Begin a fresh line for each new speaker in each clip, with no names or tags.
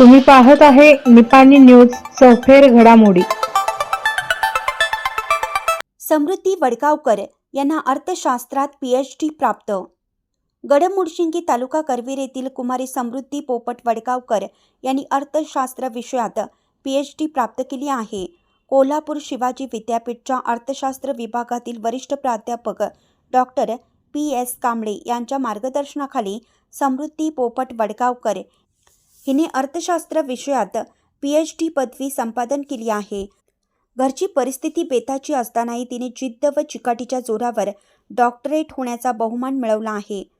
तुम्ही पाहत आहे निपाणी न्यूज सफेर घडामोडी.
समृद्धी वडगावकर यांना अर्थशास्त्रात पी एच डी प्राप्त. गडमुडशिंगी तालुका करवीर येथील कुमारी समृद्धी पोपट वडगावकर यांनी अर्थशास्त्र विषयात पी एच डी प्राप्त केली आहे. कोल्हापूर शिवाजी विद्यापीठच्या अर्थशास्त्र विभागातील वरिष्ठ प्राध्यापक डॉक्टर पी एस कांबळे यांच्या मार्गदर्शनाखाली समृद्धी पोपट वडगावकर हिने अर्थशास्त्र विषयात पी एच डी पदवी संपादन केली आहे. घरची परिस्थिती बेताची असतानाही तिने जिद्द व चिकाटीच्या जोरावर डॉक्टरेट होण्याचा बहुमान मिळवला आहे.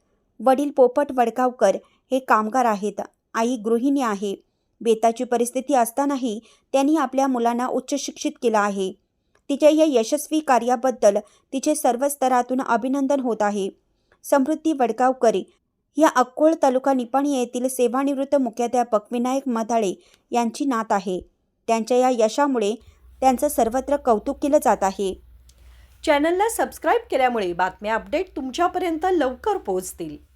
वडील पोपट वडगावकर हे कामगार आहेत. आई गृहिणी आहे. बेताची परिस्थिती असतानाही त्यांनी आपल्या मुलांना उच्च शिक्षित केलं आहे. तिच्या या यशस्वी कार्याबद्दल तिचे सर्व स्तरातून अभिनंदन होत आहे. समृद्धी वडगावकर या अक्कोळ तालुका निपाणी येथील सेवानिवृत्त मुख्याध्यापक विनायक मधाळे यांची नात आहे. त्यांच्या या यशामुळे त्यांचं सर्वत्र कौतुक केलं जात आहे.
चॅनलला सबस्क्राईब केल्यामुळे बातम्या अपडेट तुमच्यापर्यंत लवकर पोहोचतील.